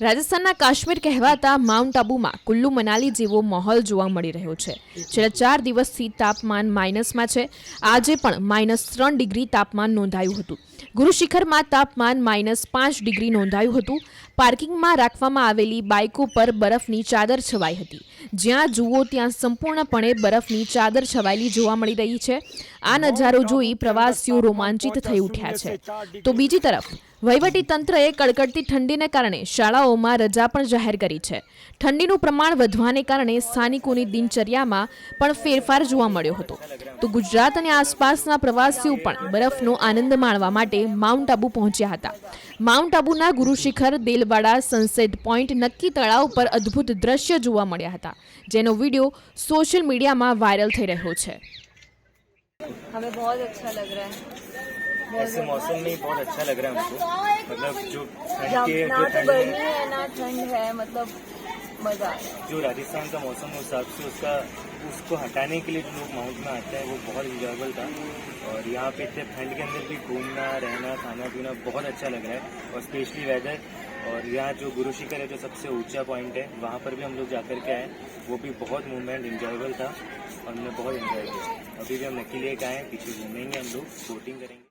રાજસ્થાનના કાશ્મીર કહેવાતા માઉન્ટ આબુમાં કુલ્લુ મનાલી જેવો માહોલ જોવા મળી રહ્યો છે. છેલ્લા ચાર દિવસથી તાપમાન માઇનસમાં છે. આજે પણ માઇનસ ત્રણ ડિગ્રી તાપમાન નોંધાયું હતું. ગુરુશિખરમાં તાપમાન માઇનસ પાંચ ડિગ્રી નોંધાયું હતું. પાર્કિંગમાં રાખવામાં આવેલી બાઇકો પર બરફની ચાદર છવાઈ હતી. જ્યાં જુઓ ત્યાં સંપૂર્ણપણે બરફની ચાદર છવાયેલી જોવા મળી રહી છે. આ નજારો જોઈ પ્રવાસીઓ રોમાંચિત થઈ ઉઠ્યા છે. તો બીજી તરફ, વહીવટી તંત્રએ કડકડતી ઠંડીને કારણે શાળાઓમાં રજા પણ જાહેર કરી છે. ઠંડીનું પ્રમાણ વધવાને કારણે સ્થાનિકોની દિનચર્યામાં પણ ફેરફાર જોવા મળ્યો હતો. તો ગુજરાત અને આસપાસના પ્રવાસીઓ પણ બરફનો આનંદ માણવા માટે માઉન્ટ આબુ પહોંચ્યા હતા. માઉન્ટ આબુના ગુરુશિખર, દેલવાડા, સનસેટ પોઈન્ટ નક્કી તળાવ પર અદ્ભુત દ્રશ્ય જોવા મળ્યા હતા, જેનો વીડિયો સોશિયલ મીડિયામાં વાયરલ થઈ રહ્યો છે. हमें बहुत अच्छा लग रहा है ऐसे मौसम में बहुत अच्छा लग रहा है हमको मतलब जो ठंड जहाँ के ना जो तो ठंड गर्मी है है ना ठंड है मतलब मज़ा। जो राजस्थान का मौसम है हिसाब से उसका, उसको हटाने के लिए जो लोग माउंट में आते हैं, वो बहुत इंजॉयबल था। और यहाँ पे इतने ठंड के अंदर भी घूमना, रहना खाना पीना बहुत अच्छा लग रहा है, और स्पेशली वेदर और यहाँ जो गुरु शिखर है, जो सबसे ऊँचा पॉइंट है, वहाँ पर भी हम लोग जाकर के आए। वो भी बहुत मूवमेंट इंजॉयबल था, और हमने बहुत इंजॉय किया। अभी भी हम नक्की लेक आए पीछे घूमेंगे हम लोग बोटिंग करेंगे।